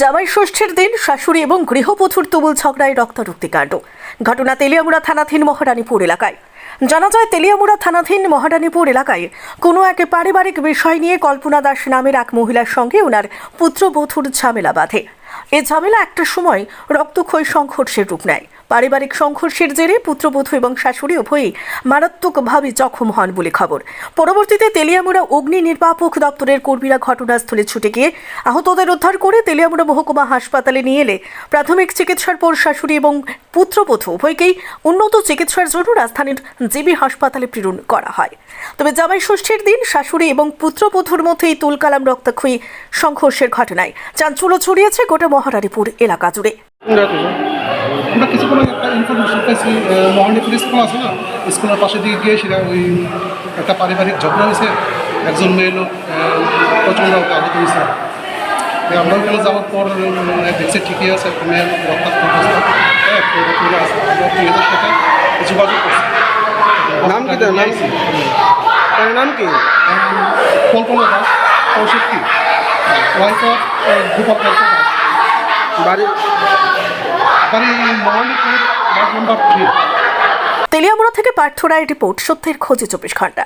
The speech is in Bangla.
জামাই ষষ্ঠীর দিন শাশুড়ি এবং গৃহবধূর তুমুল ঝগড়ায় রক্তারক্তি কাণ্ড। ঘটনা তেলিয়ামুড়া থানাধীন মহারানীপুর এলাকায়। জানা যায়, তেলিয়ামুড়া থানাধীন মহারানীপুর এলাকায় কোনো এক পারিবারিক বিষয় নিয়ে কল্পনা দাস নামের এক মহিলার সঙ্গে ওনার পুত্রবধূর ঝামেলা বাঁধে। এ ঝামেলা একটা সময় রক্তক্ষয় সংঘর্ষের রূপ নেয়। পারিবারিক সংঘর্ষের জেরে পুত্রবধূ এবং শাশুড়ি উভয়ই মারাত্মকভাবে জখম হন বলে খবর। পরবর্তীতে তেলিয়ামুড়া অগ্নি নির্বাপক দপ্তরের কর্মীরা ঘটনাস্থলে ছুটে গিয়ে আহতদের উদ্ধার করে তেলিয়ামুড়া মহকুমা হাসপাতালে নিয়ে এলে প্রাথমিক চিকিৎসার পর শাশুড়ি এবং পুত্রবধূ উভয়কেই উন্নত চিকিৎসার জন্য রাজধানীর জিবি হাসপাতালে প্রেরণ করা হয়। তবে জামাই ষষ্ঠীর দিন শাশুড়ি এবং পুত্রবধূর মধ্যে এই তুলকালাম রক্তাক্ষয়ী সংঘর্ষের ঘটনায় চাঞ্চল্য ছড়িয়েছে গোটা মহারানীপুর এলাকা জুড়ে। আমরা কিছুক্ষণ আগে একটা ইনফরমেশন পাইছি মহানীপুর স্কুল আছে না স্কুলের পাশে দিকে গিয়ে সেটা ওই একটা পারিবারিক ঝগড়া হয়েছে। একজন মেয়ে লোক প্রচণ্ড আহত হয়েছে। আমরা ওখানে যাওয়ার পর উম, দেখছি ঠিকই আছে মেয়ের রক্তাক্ত অবস্থা। হ্যাঁ আছে আমরা মেয়েদের সাথে যোগাযোগ করছি। নাম কি তার? নাম কি? তার নাম কি? কল্পনা দাস কৌশিকী ওয়াইফ অফ গোপাল তেলিয়ামুড়া থেকে পার্থ রায়ের রিপোর্ট সত্যের খোঁজে চব্বিশ ঘণ্টা।